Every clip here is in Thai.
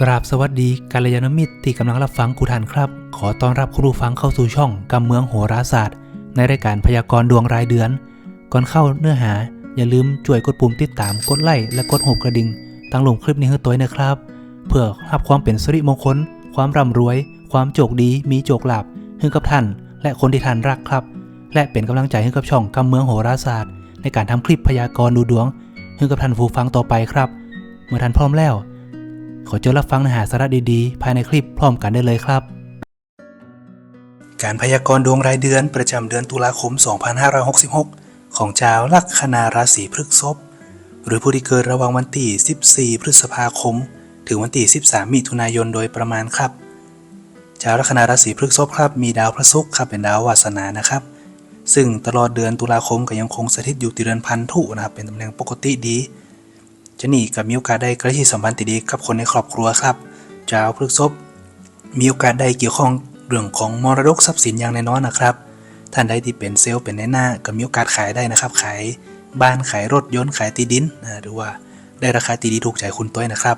กราบสวัสดีกัลยาณมิตรที่กำลังรับฟังกูทันครับ ขอต้อนรับคุณผู้ฟังเข้าสู่ช่องกำเมืองโหราศาสตร์ ในรายการพยากรณ์ดวงรายเดือน ก่อนเข้าเนื้อหา อย่าลืมช่วยกดปุ่มติดตามกดไลค์และกดหัวกระดิ่งตั้งลงคลิปนี้ให้ตัวนะครับ เพื่อรับความเป็นสิริมงคล ความร่ำรวย ความโชคดีมีโชคลาภให้กับท่าน และคนที่ท่านรักครับ และเป็นกำลังใจให้กับช่องกำเมืองโหราศาสตร์ ในการทำคลิปพยากรณ์ดูดวงให้กับท่านผู้ฟังต่อไปครับ เมื่อท่านพร้อมแล้ว ขอเจอรับฟังเนื้อหาสาระดีๆ ภายในคลิปพร้อมกันได้เลยครับ การพยากรณ์ดวงรายเดือนประจำเดือนตุลาคม 2566 ของชาวลัคนาราศีพฤษภหรือผู้ที่เกิดระหว่างวันที่14 พฤษภาคม ถึงวันที่13 มิถุนายนโดยประมาณครับ ชาวลัคนาราศีพฤษภครับ มีดาวพระศุกร์ครับเป็นดาววาสนานะครับ ซึ่งตลอดเดือนตุลาคมก็ยังคงสถิตอยู่ที่เรือนพันธุนะครับเป็นตำแหน่งปกติดี จะนี่กับมีโอกาสได้ใกล้ชิดสัมพันธ์ที่ดีกับคนในครอบครัวครับชาวพฤกษภมีโอกาสได้เกี่ยวข้องเรื่องของมรดกทรัพย์สินอย่างแน่นอนนะครับท่านใดที่เป็นเซลล์เป็นในหน้าก็มีโอกาสขายได้นะครับ ขายบ้านขายรถยนต์ขายที่ดินนะหรือว่าได้ราคาที่ดีถูกใจคุณต้อยนะครับ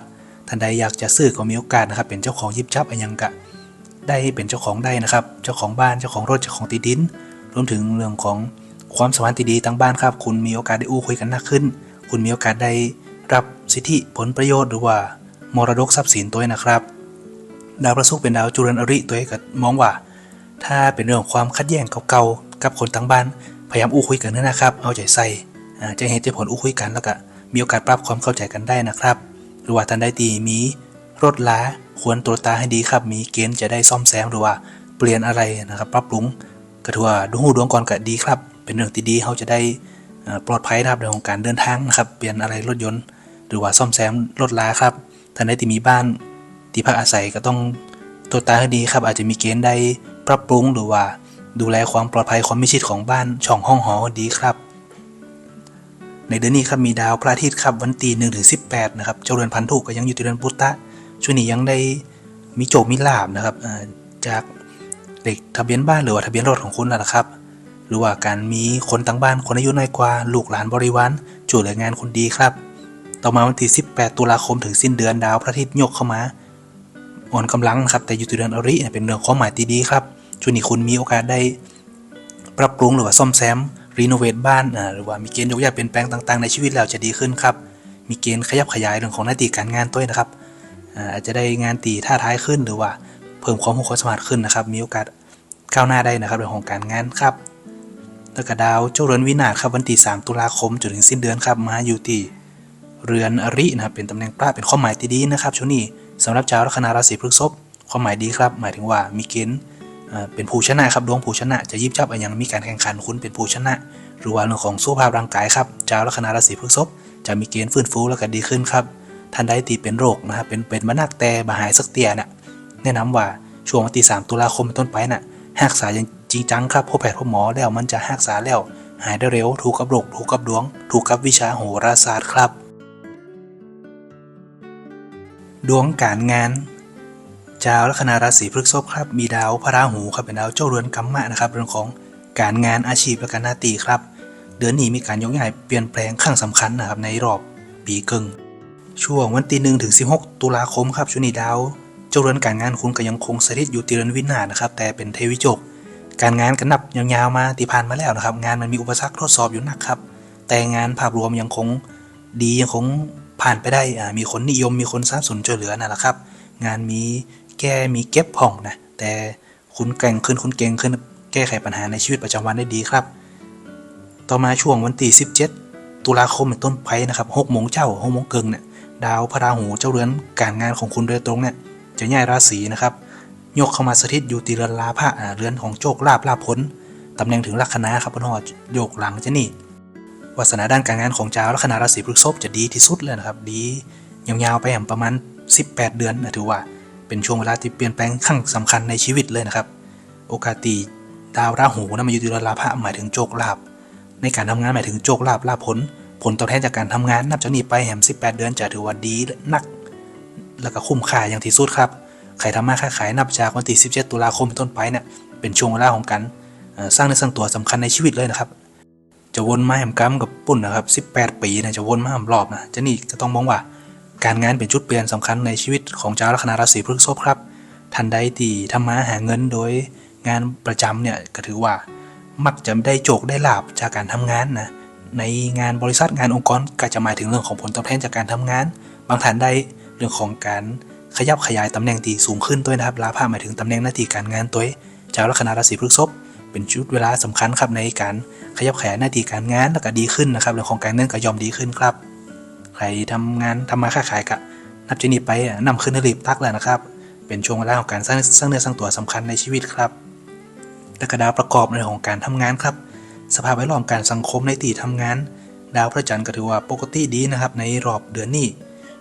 ท่านใดอยากจะซื้อก็มีโอกาสนะครับ เป็นเจ้าของยิบจับอยังกะ ได้เป็นเจ้าของได้นะครับ เจ้าของบ้านเจ้าของรถเจ้าของที่ดิน รวมถึงเรื่องของความสัมพันธ์ที่ดีตั้งบ้านครับ คุณมีโอกาสได้อู้คุยกันมากขึ้น คุณมีโอกาสได้ รับสิทธิผลประโยชน์หรือว่ามรดกทรัพย์สินตัวเองนะครับ ดาวพระศุกร์เป็นดาวจุลนอริตัวเองก็มองว่า ถ้าเป็นเรื่องความขัดแย้งเก่าๆกับคนทั้งบ้าน พยายามอู้คุยกันเนอะนะครับ เอาใจใส่จะเห็นจะผลอู้คุยกันแล้วก็มีโอกาสปรับความเข้าใจกันได้นะครับ หรือว่าท่านใดตีมีรถล้าควรตรวจตาให้ดีครับ มีเกณฑ์จะได้ซ่อมแซมหรือว่าเปลี่ยนอะไรนะครับ ปรับปรุงก็ถือว่าดูหูดวงก่อนก็ดีครับ เป็นเรื่องที่ดีเขาจะได้ ปลอดภัยนะครับในของการเดินทางนะครับเปลี่ยนอะไรรถยนต์ หรือว่าซ่อมแซมรถล้าครับท่านใดที่มีบ้านที่พักอาศัยก็ต้องตรวจตาให้ดีครับ อาจจะมีเกณฑ์ได้ปรับปรุงหรือว่าดูแลความปลอดภัยความมิชิดของบ้านช่องห้องหอดีครับ ในเดือนนี้ครับมีดาวพระอาทิตย์ครับวันที่หนึ่งถึงสิบแปดนะครับเจ้าเรือนพันธุก็ยังอยู่ที่เรือนพุทธะช่วงนี้ยังได้มีโจกมีลาบนะครับจากเลขทะเบียนบ้านหรือว่าทะเบียนรถของคุณนะครับ หรือว่าการมีคนต่างบ้านคนอายุน้อยกว่าลูกหลานบริวารช่วยเหลืองานคนดีครับ ต่อมาวันที่ 18 ตุลาคมถึงสิ้นเดือนดาวพระอาทิตย์ยกเข้ามาอ่อนกำลังนะครับแต่อยู่ที่เดือนอริเป็นเรื่องความหมายที่ดีครับช่วงนี้คุณมีโอกาสได้ ปรับปรุงหรือว่าซ่อมแซมรีโนเวทบ้านหรือว่ามีเกณฑ์ยกย้ายเปลี่ยนแปลงต่างๆ ในชีวิตแล้วจะดีขึ้นครับ มีเกณฑ์ขยับขยายเรื่องของหน้าที่การงานด้วยนะครับอาอาจจะได้งานตีท่าท้ายขึ้นหรือว่า เพิ่มความรู้ความสามารถขึ้นนะครับ มีโอกาสก้าวหน้าได้นะครับเรื่องของการงานครับ แล้วก็ดาวเจ้าเรือนวินาศครับวันที่3ตุลาคมจนถึงสิ้นเดือนครับมาอยู่ที่เรือนอรินะครับเป็นตำแหน่งปลาเป็นข้อหมายที่ดีนะครับช่วงนี้สำหรับชาวลัคนาราศีพฤษภความหมายดีครับ หมายถึงว่ามีเกณฑ์เป็นผู้ชนะครับดวงผู้ชนะ จะยิบจับอย่างมีการแข่งขันคุณเป็นผู้ชนะ หรือว่าเรื่องของสุขภาพร่างกายครับชาวลัคนาราศีพฤษภจะมีเกณฑ์ฟื้นฟูแล้วก็ดีขึ้นครับท่านใดตีเป็นโรคนะครับเป็นเป็นมานักแต่บาหายสักเตียนี่ยแนะนำว่าช่วงวันที่3ตุลาคมเป็นต้นไปน่ะรักษาอย่าง จริงจังครับพบแพทย์พบหมอแล้วมันจะรักษาแล้ว หายได้เร็ว ถูกกับโรคถูกกับดวง ถูกกับวิชาโหราศาสตร์ครับ ดวงการงานชาวลัคนาราศีพฤษภครับ มีดาวพระราหูครับเป็นดาวเจ้าเรือนกัมมะนะครับเรื่องของการงานอาชีพและการหน้าที่ครับ เดือนนี้มีการยกย้ายเปลี่ยนแปลงครั้งสำคัญนะครับในรอบปีครึ่งช่วงวันที่หนึ่งถึง16ตุลาคมครับช่วงนี้ดาว เจ้าเรือนการงานคุณก็ยังคงสถิตอยู่ที่เรือนวินาศนะครับแต่เป็นเทวิจก การงานกันนับยาวๆมาที่ผ่านมาแล้วนะครับ งานมันมีอุปสรรคทดสอบอยู่หนักครับ แต่งานภาพรวมยังคงดียังคงผ่านไปได้มีคนนิยมมีคนสนับสนช่วยเหลือนั่นแหละครับ งานมีแก้มีเก็บผ่องนะแต่คุณเก่งขึ้นคุณเก่งขึ้นแก้ไขปัญหาในชีวิตประจำวันได้ดีครับ ต่อมาช่วงวันที่17 ตุลาคมเป็นต้นไปนะครับ6โมงเจ้า6โมงเกิงเนี่ยดาวพระราหูเจ้าเรือนการงานของคุณโดยตรงเนี่ยจะย้ายราศีนะครับ ยกเข้ามาสถิตอยู่ตีเรือนลาภะเรือนของโชคลาภลาภผลตำแหน่งถึงลัคนาครับพนอโยกหลังจะนี่วาสนาด้านการงานของเจ้าลัคนาราศีพฤษภจะดีที่สุดเลยนะครับ ดียาวๆไปอย่างประมาณ 18 เดือนนะถือว่า เป็นช่วงเวลาที่เปลี่ยนแปลงขั้งสำคัญในชีวิตเลยนะครับ โอกาสตีดาวราหูนะมาอยู่ที่เรือนลาภะหมายถึงโชคลาภในการทำงานหมายถึงโชคลาภลาภผล ผลตอบแทนจากการทำงานนับจากนี้ไปแหม18 เดือนจะถือว่าดีนัก แล้วก็คุ้มค่าอย่างที่สุดครับ ใครทำมาค้าขายนับจากวันที่ 17 ตุลาคมเป็นต้นไปเนี่ยเป็นช่วงเวลาของการสร้างเนื้อสร้างตัวสำคัญในชีวิตเลยนะครับ จะวนมาแหมกำกับปุ่นนะครับ 18 ปีนะจะวนมาแหมรอบนะจะนี่ก็ต้องมองว่าการงานเป็นจุดเปลี่ยนสำคัญในชีวิตของชาวลัคนาราศีพฤษภครับทันใดที่ทำมาหาเงินโดยงานประจำเนี่ยก็ถือว่ามักจะได้โจกได้ลาบจากการทำงานนะในงานบริษัทงานองค์กรก็จะหมายถึงเรื่องของผลตอบแทนจากการทำงาน บางท่านได้เรื่องของการ ขยับขยายตำแหน่งที่สูงขึ้นด้วยนะครับลาภาหมายถึงตำแหน่งหน้าที่การงานตัวชาวลัคนาราศีพฤษภเป็นชุดเวลาสำคัญครับในการขยับขยายหน้าที่การงานแล้วก็ดีขึ้นนะครับเรื่องของการเงินก็ยอมดีขึ้นครับ ใครทำงานทำมาค้าขายก็นับจนีไปอะนำขึ้นรีบตักแล้วนะครับ เป็นช่วงเวลาของการสร้างสร้างเนื้อสร้างตัวสำคัญในชีวิตครับและก็ดาวประกอบในของการทำงานครับ สภาพแวดล้อมการสังคมในตีทำงาน ดาวพระจันทร์ก็ถือว่าปกติดีนะครับในรอบเดือนนี้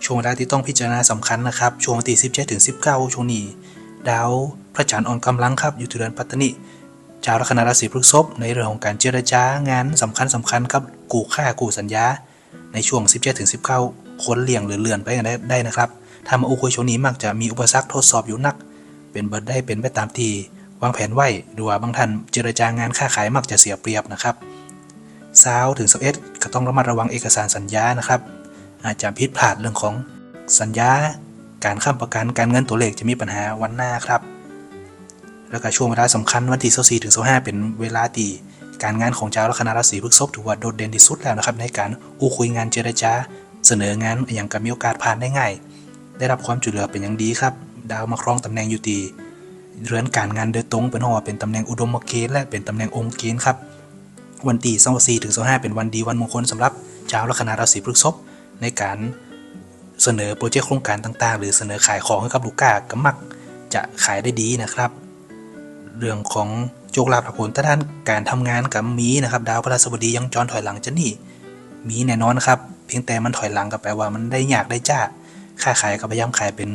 ช่วงเวลาที่ต้องพิจารณาสำคัญนะครับ ช่วงวันที่17ถึง19ช่วงนี้ ดาวพระจันทร์อ่อนกำลังครับ อยู่ที่เดือนปัตตนิชาวลัคนาราศีพฤษภในเรื่องของการเจรจางานสำคัญสำคัญครับกู่ค่ากู่สัญญา ในช่วง 17ถึง19คนเลี่ยงหรือเลื่อนไปกันได้ได้นะครับถ้ามาอุคุยช่วงนี้มักจะมีอุปสรรคทดสอบอยู่นัก เป็นเบิดได้เป็นไปตามทีวางแผนไว้หรือว่าบางท่านเจรจางานค้าขายมักจะเสียเปรียบนะครับสาวถึงสเอ็ดก็ต้องระมัดระวังเอกสารสัญญานะครับ อาจจะผิดพลาดเรื่องของสัญญา การค้ำประกันการเงินตัวเลขจะมีปัญหาวันหน้าครับ แล้วก็ช่วงเวลาสำคัญวันที่24ถึง25เป็นเวลาที่การงานของเจ้าลัคนาราศีพฤษภถือว่าโดดเด่นที่สุดแล้วนะครับ ในการอู้คุยงานเจรจาเสนองานอย่างกับมีโอกาสผ่านได้ง่าย ได้รับความช่วยเหลือเป็นอย่างดีครับ ดาวมาครองตำแหน่งอยู่ตีเรือนการงานโดยตรงเป็นหัวเป็นตำแหน่งอุดมเกณฑ์และเป็นตำแหน่งองค์เกณฑ์ครับ วันที่24ถึง25เป็นวันดีวันมงคลสำหรับชาวลัคนาราศีพฤษภ ในการเสนอโปรเจกต์โครงการต่างๆ หรือเสนอขายของให้กับลูกค้าก็มักจะขายได้ดีนะครับ เรื่องของโชคลาภผลด้านการทำงานกับมีนะครับ ดาวพฤหัสบดียังจรถอยหลังจะนี่มีแน่นอนครับ เพียงแต่มันถอยหลังก็แปลว่ามันได้ยากได้จ้าค่าขายก็พยายามขายเป็น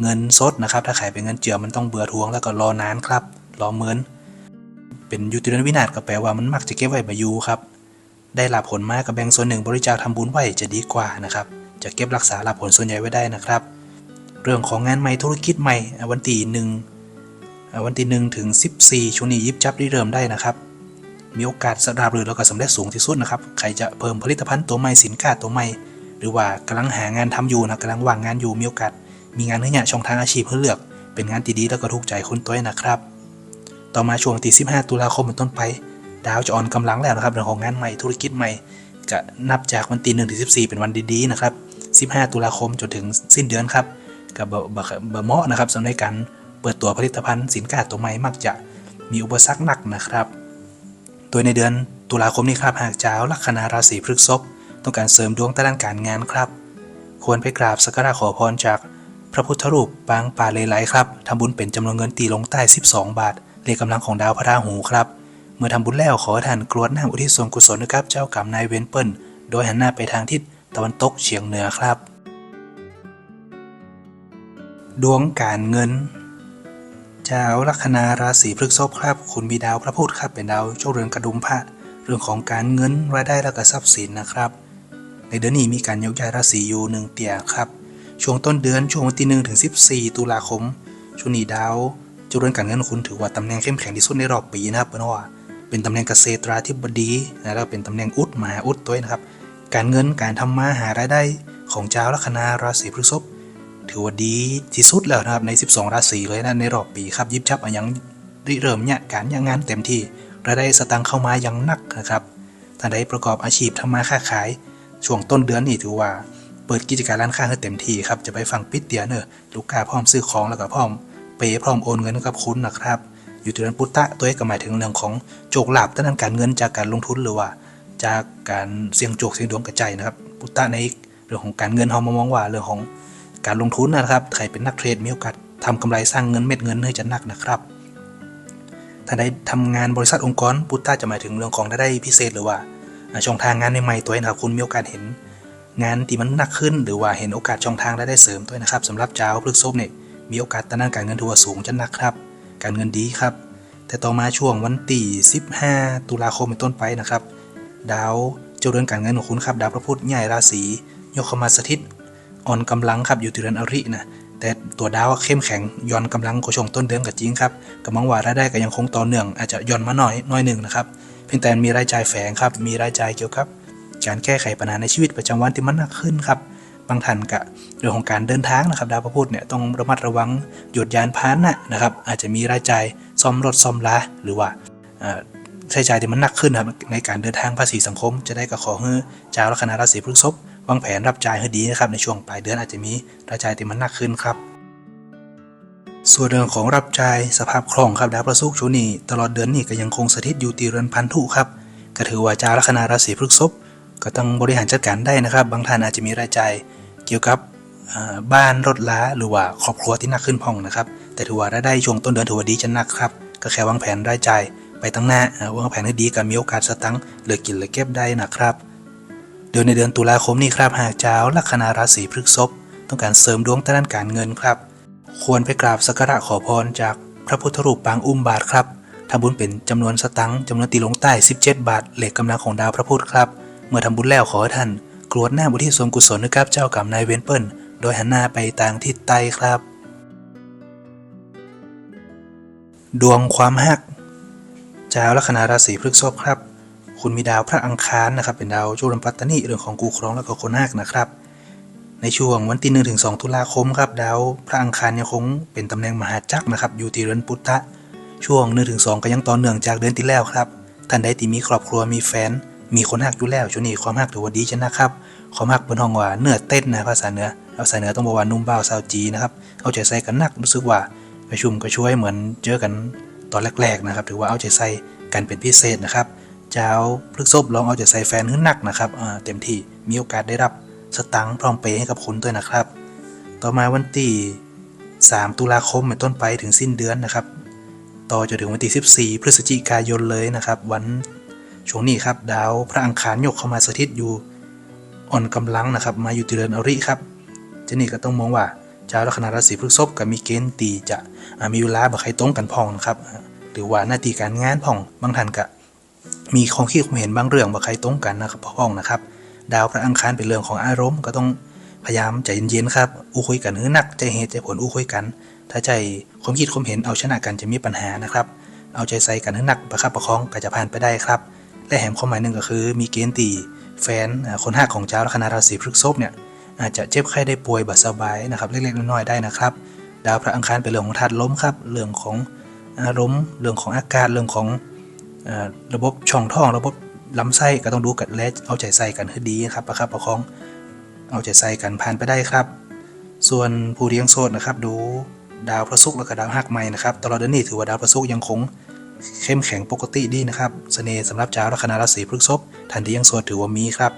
เงินสดนะครับ ถ้าขายเป็นเงินเจือมันต้องเบื่อทวงแล้วก็รอนานครับ รอเหมือนเป็นยุติรนวินาศก็แปลว่ามันมักจะเก็บไว้มาอยู่ครับ ได้รับผลมากกับแบ่งส่วนหนึ่งบริจาคทำบุญไว้จะดีกว่านะครับ จะเก็บรักษารับผลส่วนใหญ่ไว้ได้นะครับ เรื่องของงานใหม่ธุรกิจใหม่วันที่หนึ่งวันที่หนึ่งถึง14ช่วงนี้ยิบจับได้เริ่มได้นะครับมีโอกาสสราบรื่นแล้วก็สำเร็จสูงที่สุดนะครับ ใครจะเพิ่มผลิตภัณฑ์ตัวใหม่สินค้าตัวใหม่ หรือว่ากำลังหางานทำอยู่นะกำลังว่างงานอยู่มีโอกาส มีงานให้เนี่ยช่องทางอาชีพให้เลือก เป็นงานที่ดีแล้วก็ถูกใจคนตัวเองนะครับ ต่อมาช่วงที่15 ตุลาคมเป็นต้นไป ดาวจะอ่อนกำลังแล้วนะครับเรื่องของงานใหม่ธุรกิจใหม่ก็นับจากวันที่1ถึง14 เป็นวันดีๆนะครับ15 ตุลาคมจนถึงสิ้นเดือนครับกับบบบบบเหมาะนะครับสำหรับการเปิดตัวผลิตภัณฑ์สินค้าตัวใหม่มักจะมีอุปสรรคหนักนะครับโดยในเดือนตุลาคมนี้ครับหากเจ้าลัคนาราศีพฤษภต้องการเสริมดวงด้านการงานครับ ควรไปกราบสักการะขอพรจากพระพุทธรูปปางป่าเลไลครับทำบุญเป็นจำนวนเงินตีลงใต้ 12 บาทเลขกำลังของดาวพระราหูครับ เมื่อทำบุญแล้วขอท่านกรวดน้ำอุทิศส่วนกุศลนะครับเจ้ากรรมนายเวรเปิลโดยหันหน้าไปทางทิศตะวันตกเฉียงเหนือครับ ดวงการเงินเจ้าลัคนาราศีพฤษภครับ คุณมีดาวพระพุธครับเป็นดาวโชคเรือนกระดุมพระเรื่องของการเงินรายได้และก็ทรัพย์สินนะครับ ในเดือนนี้มีการยกย้ายราศีอยู่หนึ่งเตี่ยครับ ช่วงต้นเดือนช่วงวันที่หนึ่งถึง14ตุลาคมช่วงนี้ดาวโชคเรือนการเงินของคุณถือว่าตำแหน่งเข้มแข็งที่สุดในรอบปีนะครับเพราะว่า เป็นตำแหน่งเกษตราธิบดีนะแล้วก็เป็นตำแหน่งอุดมหาอุดตัวนะครับ การเงินการทำมาหารายได้ของเจ้าลัคนาราศีพฤษภถือว่าดีที่สุดแล้วนะครับใน 12 ราศีเลยนะในรอบปีครับยิบจับอะยังริเริ่มเนี่ยการยังงานเต็มที่รายได้สตังค์เข้ามาอยังนักนะครับท่านใดประกอบอาชีพทำมาค้าขาย ช่วงต้นเดือนนี่ถือว่า เปิดกิจการร้านค้าให้เต็มที่ครับจะไปฟังปิดเตียเนอะลูกค้าพร้อมซื้อของแล้วก็พร้อมเปย์พร้อมโอนเงินกับคุณนะครับ อยู่ที่เดือนปุตตะตัวเองก็หมายถึงเรื่องของโจกลาบด้านการเงินจากการลงทุนหรือว่า จากการเสี่ยงโจกเสี่ยงดวงกระจายนะครับปุตตะในเรื่องของการเงินเรามามองว่าเรื่องของการลงทุนนะครับใครเป็นนักเทรดมีโอกาสทำกำไรสร้างเงินเม็ดเงินให้จะนักนะครับ ถ้าได้ทำงานบริษัทองค์กรพุทธาจะหมายถึงเรื่องของรายได้พิเศษหรือว่าช่องทางงานใหม่ๆตัวเองนะครับคุณมีโอกาสเห็น งานที่มันหนักขึ้น หรือว่าเห็นโอกาสช่องทางรายได้เสริมตัวนะครับสำหรับเจ้าพฤกษภเนี่ยมีโอกาสทางด้านการเงินถือว่าสูงจะนักครับ การเงินดีครับ แต่ต่อมาช่วงวันที่15 ตุลาคมเป็นต้นไปนะครับ ดาวเจ้าเรือนการเงินของคุณครับ ดาวพระพุธใหญ่ราศีโยกเข้ามาสถิตอ่อนกำลังครับอยู่ที่เดือนอรินะแต่ตัวดาวเข้มแข็งย่อนกำลังกว่าช่วงต้นเดือนกับจริงครับกำลังว่ารายได้ก็ยังคงต่อเนื่องอาจจะย่อนมาหน่อยน้อยหนึ่งนะครับเพียงแต่มีรายจ่ายแฝงครับมีรายจ่ายเกี่ยวกับ การแก้ไขปัญหาในชีวิตประจำวันที่มันหนักขึ้นครับ บางท่านกะเรื่องของการเดินทางนะครับดาวพระพุธเนี่ยต้องระมัดระวังหยุดยานพาหนะนะครับ อาจจะมีรายจ่ายซ่อมรถซ่อมลาหรือว่าใช้จ่ายที่มันหนักขึ้นนะครับในการเดินทางภาษีสังคม จะได้กระขอให้เจ้าลัคนาราศีพฤษภวางแผนรับจ่ายให้ดีนะครับในช่วงปลายเดือนอาจจะมีรายจ่ายที่มันหนักขึ้นครับส่วนเรื่องของรับจ่ายสภาพคล่องครับดาวพระศุกร์ช่วงนี้ตลอดเดือนนี้ก็ยังคงสถิตอยู่ตีเรือนพันธุครับก็ถือว่าเจ้าลัคนาราศีพฤษภ ก็ต้องบริหารจัดการได้นะครับ บางท่านอาจจะมีรายจ่ายเกี่ยวกับบ้านรถล้าหรือว่าครอบครัวที่หนักขึ้นพองนะครับ แต่ถือว่ารายได้ช่วงต้นเดือนถือว่าดีจะหนักครับ ก็แค่วางแผนรายจ่ายไปตั้งหน้าวางแผนให้ดีก็มีโอกาสสตังค์เหลือกินเหลือเก็บได้นะครับเดือนในเดือนตุลาคมนี้ครับหากเจ้าลัคนาราศีพฤษภต้องการเสริมดวงทางด้านการเงินครับ ควรไปกราบสักการะขอพรจากพระพุทธรูปปางอุ้มบาทครับทำบุญเป็นจำนวนสตังค์จำนวนตีลงใต้ 17 บาทเหล็กกำลังของดาวพระพุธครับ เมื่อทำบุญแล้วขอท่านกรวดหน้าบุทิศส่วนกุศลให้กับเจ้ากรรมนายเวรเปิลโดยหันหน้าไปทางทิศใต้ครับ ดวงความหักเจ้าลัคนาราศีพฤษภครับ คุณมีดาวพระอังคารนะครับ เป็นดาวจุลปัตตนิเรื่องของกูครองและก็คนหักนะครับ ในช่วงวันที่1ถึง2ตุลาคมครับ ดาวพระอังคารยังคงเป็นตำแหน่งมหาจักรนะครับอยู่ที่เรือนพุทธะช่วง1ถึง2ก็ยังต่อเนื่องจากเดือนที่แล้วครับท่านใดที่มีครอบครัวมีแฟน มีคนหักอยู่แล้วช่วงนี้ความหักถือว่าดีชนะครับความหักเป็นห้องว่าเนื้อเต้นนะภาษาเหนือภาษาเหนือต้องบอกว่านุ่มเบาสาวจีนะครับเอาใจใส่กันนักรู้สึกว่าประชุมก็ช่วยเหมือนเจอกันตอนแรกๆนะครับถือว่าเอาใจใส่กันเป็นพิเศษนะครับเจ้าพฤกษบลองเอาใจใส่แฟนขึ้นหนักนะครับเต็มที่มีโอกาสได้รับสตังค์พร้อมเปย์ให้กับคุณด้วยนะครับ ต่อมาวันที่3ตุลาคมเป็นต้นไปถึงสิ้นเดือนนะครับ ต่อจนถึงวันที่14 พฤศจิกายนเลยนะครับ วัน ช่วงนี้ครับ ดาวพระอังคารยกเข้ามาสถิตอยู่อ่อนกำลังนะครับ มาอยู่ที่เรือนอริครับเจนี่ก็ต้องมองว่าเจ้าลัคนาราศีพฤษภกับมีเกณฑ์ตีจะมีเวลาบ่ใครตรงกันพองนะครับหรือว่าหน้าที่การงานพองบางท่านก็มีความคิดความเห็นบางเรื่องบ่ใครตรงกันนะครับพองนะครับ ดาวพระอังคารเป็นเรื่องของอารมณ์ก็ต้องพยายามใจเย็นๆครับอู้คุยกันให้หนักใจเหตุใจผลอู้คุยกัน ถ้าใจความคิดความเห็นเอาชนะกันจะมีปัญหานะครับ เอาใจใส่กันให้หนักประคับประคองก็จะผ่านไปได้ครับ และแถมความหมายหนึ่งก็คือ มีเกณฑ์ตีแฟนคนหักของเจ้าลัคนาราศีพฤษภเนี่ยอาจจะเจ็บไข้ได้ป่วยบัดสบายนะครับเล็กๆน้อยๆได้นะครับ ดาวพระอังคารเป็นเรื่องของธาตุล้มครับเรื่องของอารมณ์เรื่องของอากาศเรื่องของอระบบช่องท้อง ระบบลำไส้ก็ต้องดูกันและเอาใจใส่กันให้ดีนะครับประคับประคองเอาใจใส่กันผ่านไปได้ครับ ส่วนผู้เลี้ยงโสดนะครับ ดูดาวพระศุกร์และก็ดาวหักใหม่นะครับตลอดเดือนนี้ถือว่าดาวพระศุกร์ยังคง เข้มแข็งปกติดีนะครับเสน่ห์สำหรับเจ้าลัคนาราศีพฤษภท่านที่ยังโสดถือว่ามีครับ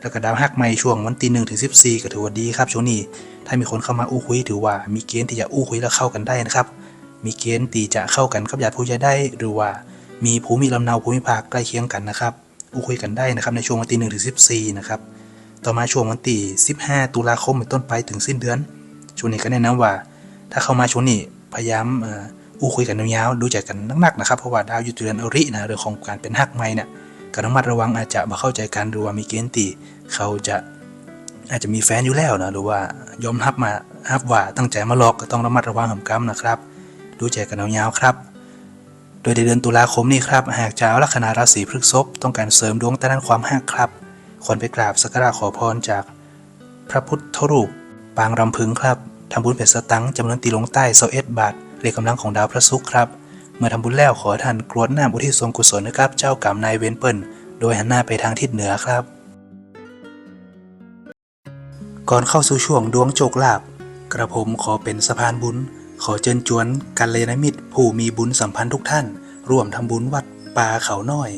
แล้วก็ดาวหักใหม่ช่วงวันที่หนึ่งถึงสิบสี่ก็ถือว่าดีครับช่วงนี้ ถ้ามีคนเข้ามาอู้คุยถือว่ามีเกณฑ์ที่จะอู้คุยและเข้ากันได้นะครับ มีเกณฑ์ที่จะเข้ากันกับญาติผู้ใหญ่ได้ หรือว่ามีภูมิลำเนาภูมิภาคใกล้เคียงกันนะครับ อู้คุยกันได้นะครับในช่วงวันที่หนึ่งถึงสิบสี่นะครับต่อมาช่วงวันที่สิบห้าตุลาคมเป็นต้นไปถึงสิ้นเดือน ช่วงนี้ก็แนะนำว่า ถ้าเข้ามาช่วงนี้พยายามเอู้คุยกันยาวๆดูใจกันนักๆนะครับเพราะว่าดาวยู่ที่เดือนอรินะเรื่องของการเป็นหักใหม่เนี่ยก็ต้องระมัดระวังอาจจะมาเข้าใจกันหรือว่ามีเกณฑ์ตีเขาจะอาจจะมีแฟนอยู่แล้วนะหรือว่ายอมรับมารับว่าตั้งใจมาหลอกก็ต้องระมัดระวังหำกำนะครับ ดูใจกันยาวๆครับ โดยในเดือนตุลาคมนี้ครับหากเจ้าลัคนาราศีพฤษภต้องการเสริมดวงด้านความหักครับควรไปกราบสักการะขอพรจากพระพุทธรูป ปางรำพึงครับทำบุญเป็นสตังจำนวนตีลงใต้เสเอ็ดบาท เรียกกำลังของดาวพระศุกร์ครับ เมื่อทำบุญแล้วขอท่านกรวดน้ำอุทิศส่วนกุศลนะครับ เจ้ากรรมนายเวรเปิลโดยหันหน้าไปทางทิศเหนือครับ ก่อนเข้าสู่ช่วงดวงโจกลาบ กระผมขอเป็นสะพานบุญ ขอเชิญชวนกันเลยาณมิตร ผู้มีบุญสัมพันธ์ทุกท่าน ร่วมทำบุญวัดป่าเขาน้อย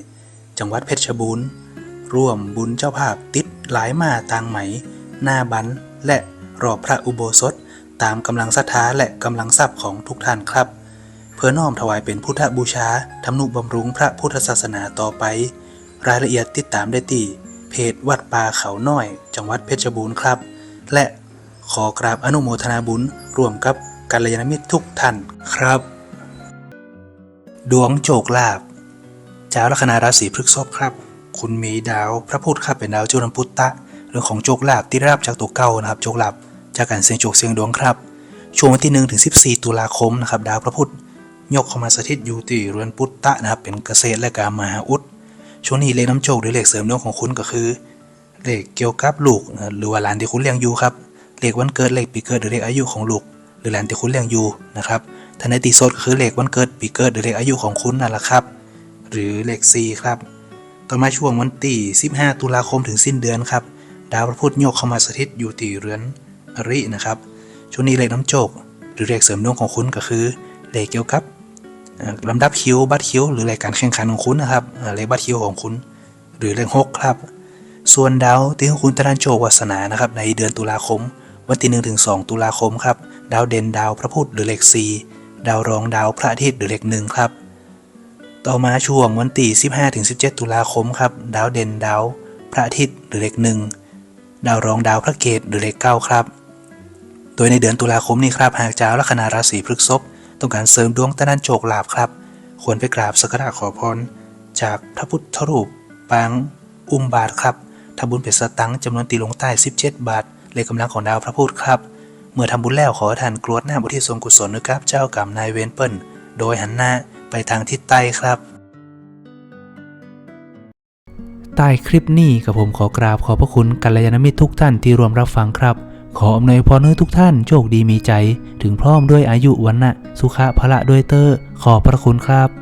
จังหวัดเพชรบูรณ์ร่วมบุญเจ้าภาพติดหลายมาตางไหม หน้าบันและรอบพระอุโบสถ ตามกำลังศรัทธาและกำลังทรัพย์ของทุกท่านครับ เพื่อน้อมถวายเป็นพุทธบูชาทำนุบำรุงพระพุทธศาสนาต่อไป รายละเอียดติดตามได้ที่เพจวัดป่าเขาน้อย จังหวัดเพชรบูรณ์ครับ และขอกราบอนุโมทนาบุญร่วมกับกัลยาณมิตรทุกท่านครับ ดวงโจกลาบเจ้าลัคนาราศีพฤษภครับ คุณมีดาวพระพุธครับเป็นดาวจุลพุตตะ เรื่องของโจกลาบที่รับจากตัวเก่านะครับโจกลาบ จากการเสี่ยงโจกเสี่ยงดวงครับ ช่วงวันที่1ถึง14 ตุลาคมนะครับดาวพระพุธยกเข้ามาสถิตอยู่ที่เรือนพุตตะนะครับเป็นเกษตรและการมหาอุดช่วงนี้เลขน้ำโชคหรือเลขเสริมดวงของคุณก็คือเลขเกี่ยวกับลูกหรือว่าหลานที่คุณเลี้ยงอยู่ครับเลขวันเกิดเลขปีเกิดหรือเลขอายุของลูก หรือหลานที่คุณเลี้ยงอยู่นะครับถ้าในตีสดก็คือเลขวันเกิดปีเกิดหรือเลขอายุของคุณนั่นแหละครับ หรือเลข 4 ครับ ต่อมาช่วงวันที่15 ตุลาคมถึงสิ้นเดือนครับดาวพระพุธโยกเข้ามาสถิตอยู่ที่เรือน อรินะครับ ช่วงนี้เลขน้ำโจก หรือเลขเสริมดวงของคุณก็คือเลขเกี่ยวกับลำดับคิวบัตรคิวหรือเลขการแข่งขันของคุณนะครับเลขบัตรคิวของคุณ หรือเลขหกครับ ส่วนดาวที่ของคุณตะนันโจกวาสนานะครับในเดือนตุลาคม วันที่1ถึง2ตุลาคมครับดาวเด่นดาวพระพุธหรือเลข4ดาวรองดาวพระอาทิตย์หรือเลขหนึ่งครับ ต่อมาช่วงวันที่15ถึง17ตุลาคมครับดาวเด่นดาวพระอาทิตย์หรือเลขหนึ่งดาวรองดาวพระเกตหรือเลขเก้าครับ ดยในเดือนตุลาคมนี้ครับหากเจ้าลัคนาราศีพฤษภต้องการเสริมดวงตะนันโจกลาภครับ ควรไปกราบสักการะขอพรจากพระพุทธรูปปางอุมบาทครับทำบุญเป็นสตังค์จำนวนตีลงใต้ 17 บาท เลขกำลังของดาวพระพุธครับ เมื่อทำบุญแล้วขอท่านกรวดหน้าบุทิศส่วนกุศลนะครับเจ้ากรรมนายเวรเปิลโดยหันหน้าไปทางทิศใต้ครับ ใต้คลิปนี้กับผมขอกราบขอบพระคุณกัลยาณมิตรทุกท่านที่รวมรับฟังครับ ขออำนวยพรให้ทุกท่านโชคดีมีใจ ถึงพร้อมด้วยอายุวันนะสุขะพละด้วยเตอร์ขอบพระคุณครับ